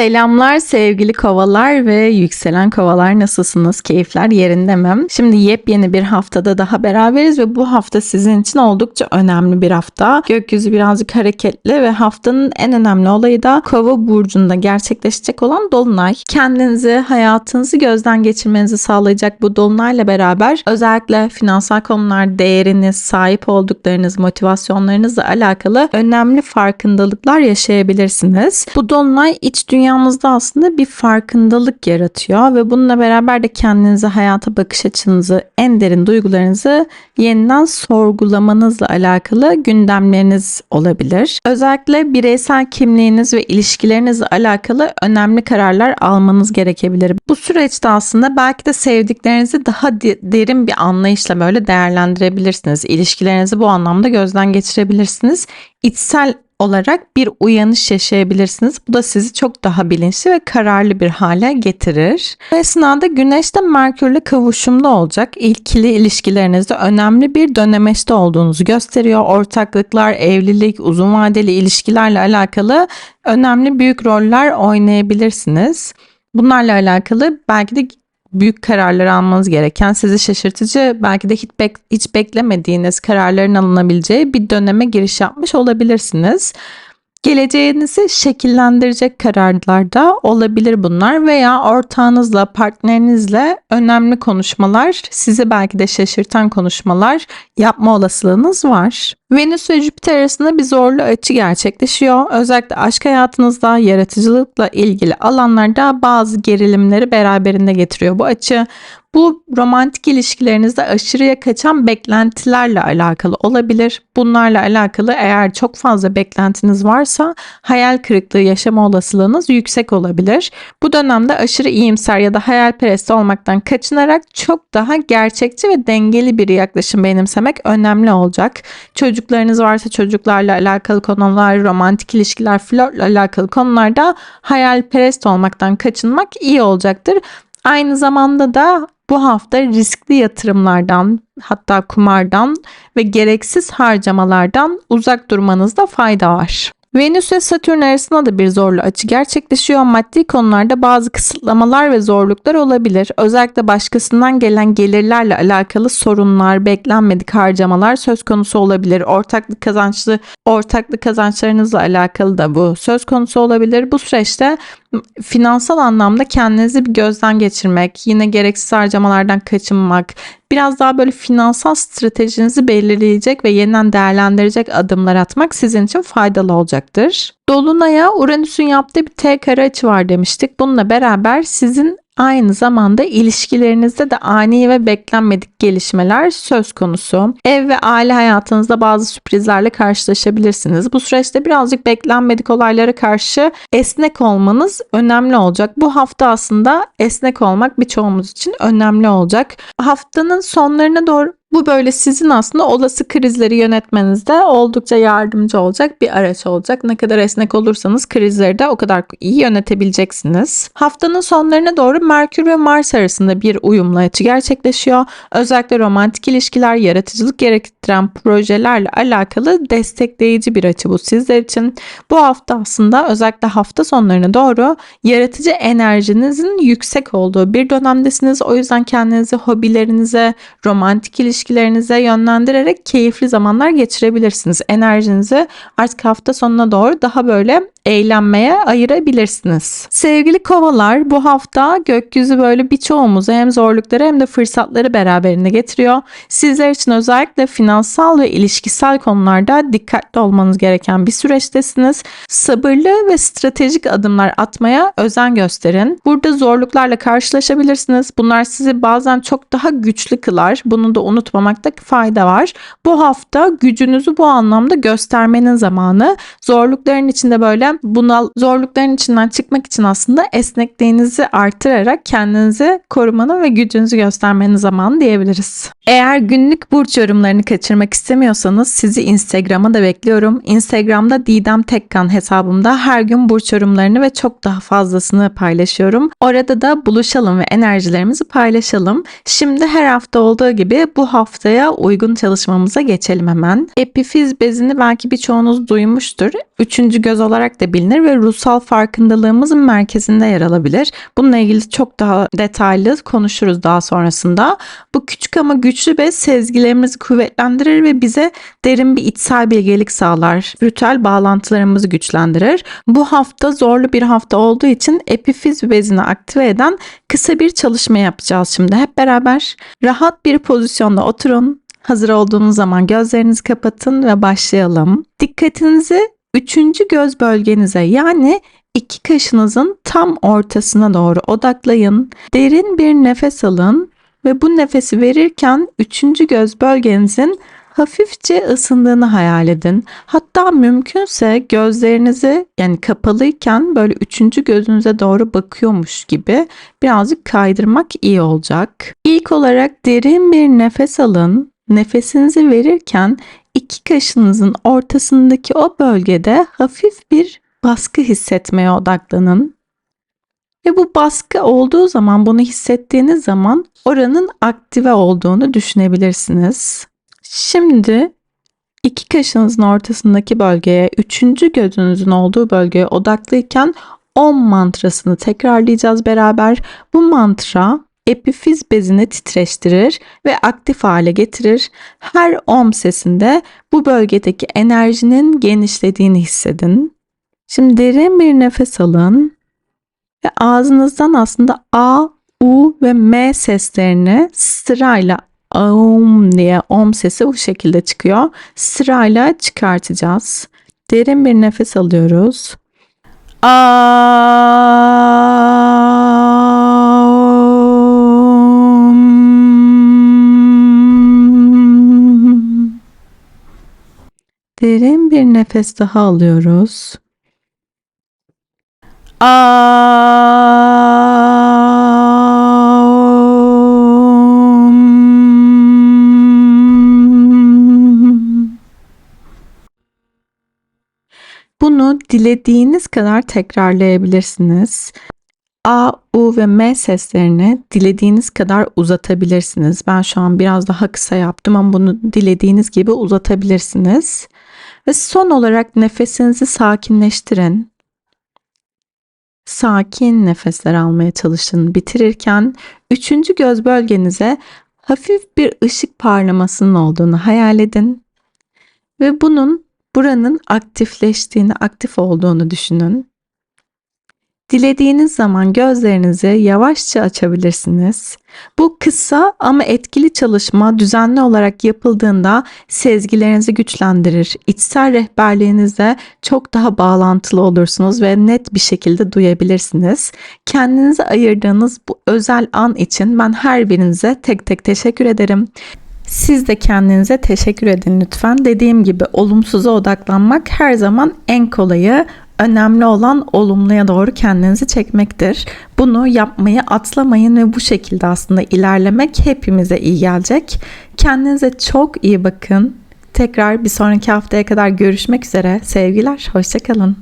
Selamlar sevgili kovalar ve yükselen kovalar nasılsınız? Keyifler yerinde mi? Şimdi yepyeni bir haftada daha beraberiz ve bu hafta sizin için oldukça önemli bir hafta. Gökyüzü birazcık hareketli ve haftanın en önemli olayı da kova burcunda gerçekleşecek olan dolunay. Kendinizi, hayatınızı gözden geçirmenizi sağlayacak bu dolunayla beraber özellikle finansal konular, değeriniz, sahip olduklarınız, motivasyonlarınızla alakalı önemli farkındalıklar yaşayabilirsiniz. Bu dolunay iç dünyamızda aslında bir farkındalık yaratıyor ve bununla beraber de kendinizi, hayata bakış açınızı, en derin duygularınızı yeniden sorgulamanızla alakalı gündemleriniz olabilir. Özellikle bireysel kimliğiniz ve ilişkilerinizle alakalı önemli kararlar almanız gerekebilir. Bu süreçte aslında belki de sevdiklerinizi daha de- derin bir anlayışla böyle değerlendirebilirsiniz. İlişkilerinizi bu anlamda gözden geçirebilirsiniz. İçsel olarak bir uyanış yaşayabilirsiniz. Bu da sizi çok daha bilinçli ve kararlı bir hale getirir. Bu esnada Güneş de Merkürle kavuşumda olacak. İlkili ilişkilerinizde önemli bir dönemeçte olduğunuzu gösteriyor. Ortaklıklar, evlilik, uzun vadeli ilişkilerle alakalı önemli büyük roller oynayabilirsiniz. Bunlarla alakalı belki de büyük kararlar almanız gereken, sizi şaşırtıcı, belki de hiç, bek- hiç beklemediğiniz kararların alınabileceği bir döneme giriş yapmış olabilirsiniz. Geleceğinizi şekillendirecek kararlar da olabilir bunlar veya ortağınızla, partnerinizle önemli konuşmalar, sizi belki de şaşırtan konuşmalar yapma olasılığınız var. Venüs ve Jüpiter arasında bir zorlu açı gerçekleşiyor. Özellikle aşk hayatınızda, yaratıcılıkla ilgili alanlarda bazı gerilimleri beraberinde getiriyor bu açı. Bu romantik ilişkilerinizde aşırıya kaçan beklentilerle alakalı olabilir. Bunlarla alakalı eğer çok fazla beklentiniz varsa hayal kırıklığı yaşama olasılığınız yüksek olabilir. Bu dönemde aşırı iyimser ya da hayalperest olmaktan kaçınarak çok daha gerçekçi ve dengeli bir yaklaşım benimsemek önemli olacak. Çocuklarınız varsa çocuklarla alakalı konular, romantik ilişkiler, flörtle alakalı konularda hayalperest olmaktan kaçınmak iyi olacaktır. Aynı zamanda da bu hafta riskli yatırımlardan hatta kumardan ve gereksiz harcamalardan uzak durmanızda fayda var. Venüs ve Satürn arasında da bir zorlu açı gerçekleşiyor. Maddi konularda bazı kısıtlamalar ve zorluklar olabilir. Özellikle başkasından gelen gelirlerle alakalı sorunlar, beklenmedik harcamalar söz konusu olabilir. Ortaklık kazançlı ortaklık kazançlarınızla alakalı da bu söz konusu olabilir. Bu süreçte finansal anlamda kendinizi bir gözden geçirmek, yine gereksiz harcamalardan kaçınmak, biraz daha böyle finansal stratejinizi belirleyecek ve yeniden değerlendirecek adımlar atmak sizin için faydalı olacaktır. Dolunay'a Uranüs'ün yaptığı bir T kare açı var demiştik. Bununla beraber sizin aynı zamanda ilişkilerinizde de ani ve beklenmedik gelişmeler söz konusu. Ev ve aile hayatınızda bazı sürprizlerle karşılaşabilirsiniz. Bu süreçte birazcık beklenmedik olaylara karşı esnek olmanız önemli olacak. Bu hafta aslında esnek olmak birçoğumuz için önemli olacak. Haftanın sonlarına doğru bu böyle sizin aslında olası krizleri yönetmenizde oldukça yardımcı olacak bir araç olacak. Ne kadar esnek olursanız krizleri de o kadar iyi yönetebileceksiniz. Haftanın sonlarına doğru Merkür ve Mars arasında bir uyumlu açı gerçekleşiyor. Özellikle romantik ilişkiler, yaratıcılık gerektiren projelerle alakalı destekleyici bir açı bu sizler için. Bu hafta aslında özellikle hafta sonlarına doğru yaratıcı enerjinizin yüksek olduğu bir dönemdesiniz. O yüzden kendinizi hobilerinize, romantik ilişkilerinize yönlendirerek keyifli zamanlar geçirebilirsiniz. Enerjinizi artık hafta sonuna doğru daha böyle eğlenmeye ayırabilirsiniz. Sevgili kovalar bu hafta gökyüzü böyle birçoğumuzu hem zorlukları hem de fırsatları beraberinde getiriyor. Sizler için özellikle finansal ve ilişkisel konularda dikkatli olmanız gereken bir süreçtesiniz. Sabırlı ve stratejik adımlar atmaya özen gösterin. Burada zorluklarla karşılaşabilirsiniz. Bunlar sizi bazen çok daha güçlü kılar. Bunu da unutmamakta fayda var. Bu hafta gücünüzü bu anlamda göstermenin zamanı. Zorlukların içinde böyle bunal zorlukların içinden çıkmak için aslında esnekliğinizi artırarak kendinizi korumanın ve gücünüzü göstermenin zamanı diyebiliriz. Eğer günlük burç yorumlarını kaçırmak istemiyorsanız sizi Instagram'a da bekliyorum. Instagram'da Didem Tekkan hesabımda her gün burç yorumlarını ve çok daha fazlasını paylaşıyorum. Orada da buluşalım ve enerjilerimizi paylaşalım. Şimdi her hafta olduğu gibi bu haftaya uygun çalışmamıza geçelim hemen. Epifiz bezini belki birçoğunuz duymuştur. Üçüncü göz olarak da bilinir ve ruhsal farkındalığımızın merkezinde yer alabilir. Bununla ilgili çok daha detaylı konuşuruz daha sonrasında. Bu küçük ama güçlü bez sezgilerimizi kuvvetlendirir ve bize derin bir içsel bilgelik sağlar. Ritüel bağlantılarımızı güçlendirir. Bu hafta zorlu bir hafta olduğu için epifiz bezini aktive eden kısa bir çalışma yapacağız şimdi hep beraber. Rahat bir pozisyonda oturun. Hazır olduğunuz zaman gözlerinizi kapatın ve başlayalım. Dikkatinizi üçüncü göz bölgenize yani iki kaşınızın tam ortasına doğru odaklayın. Derin bir nefes alın ve bu nefesi verirken üçüncü göz bölgenizin hafifçe ısındığını hayal edin. Hatta mümkünse gözlerinizi yani kapalıyken böyle üçüncü gözünüze doğru bakıyormuş gibi birazcık kaydırmak iyi olacak. İlk olarak derin bir nefes alın. Nefesinizi verirken iki kaşınızın ortasındaki o bölgede hafif bir baskı hissetmeye odaklanın. Ve bu baskı olduğu zaman bunu hissettiğiniz zaman oranın aktive olduğunu düşünebilirsiniz. Şimdi iki kaşınızın ortasındaki bölgeye, üçüncü gözünüzün olduğu bölgeye odaklıyken Om mantrasını tekrarlayacağız beraber. Bu mantra epifiz bezini titreştirir ve aktif hale getirir. Her om sesinde bu bölgedeki enerjinin genişlediğini hissedin. Şimdi derin bir nefes alın ve ağzınızdan aslında A, U ve M seslerini sırayla Aum diye om sesi bu şekilde çıkıyor. Sırayla çıkartacağız. Derin bir nefes alıyoruz. Aum. Derin bir nefes daha alıyoruz. Bunu dilediğiniz kadar tekrarlayabilirsiniz. A, U ve M seslerini dilediğiniz kadar uzatabilirsiniz. Ben şu an biraz daha kısa yaptım ama bunu dilediğiniz gibi uzatabilirsiniz. Ve son olarak nefesinizi sakinleştirin. Sakin nefesler almaya çalışın. Bitirirken üçüncü göz bölgenize hafif bir ışık parlamasının olduğunu hayal edin. Ve bunun buranın aktifleştiğini, aktif olduğunu düşünün. Dilediğiniz zaman gözlerinizi yavaşça açabilirsiniz. Bu kısa ama etkili çalışma düzenli olarak yapıldığında sezgilerinizi güçlendirir. İçsel rehberliğinizle çok daha bağlantılı olursunuz ve net bir şekilde duyabilirsiniz. Kendinize ayırdığınız bu özel an için ben her birinize tek tek teşekkür ederim. Siz de kendinize teşekkür edin lütfen. Dediğim gibi olumsuza odaklanmak her zaman en kolayı. Önemli olan olumluya doğru kendinizi çekmektir. Bunu yapmayı atlamayın ve bu şekilde aslında ilerlemek hepimize iyi gelecek. Kendinize çok iyi bakın. Tekrar bir sonraki haftaya kadar görüşmek üzere. Sevgiler, hoşçakalın.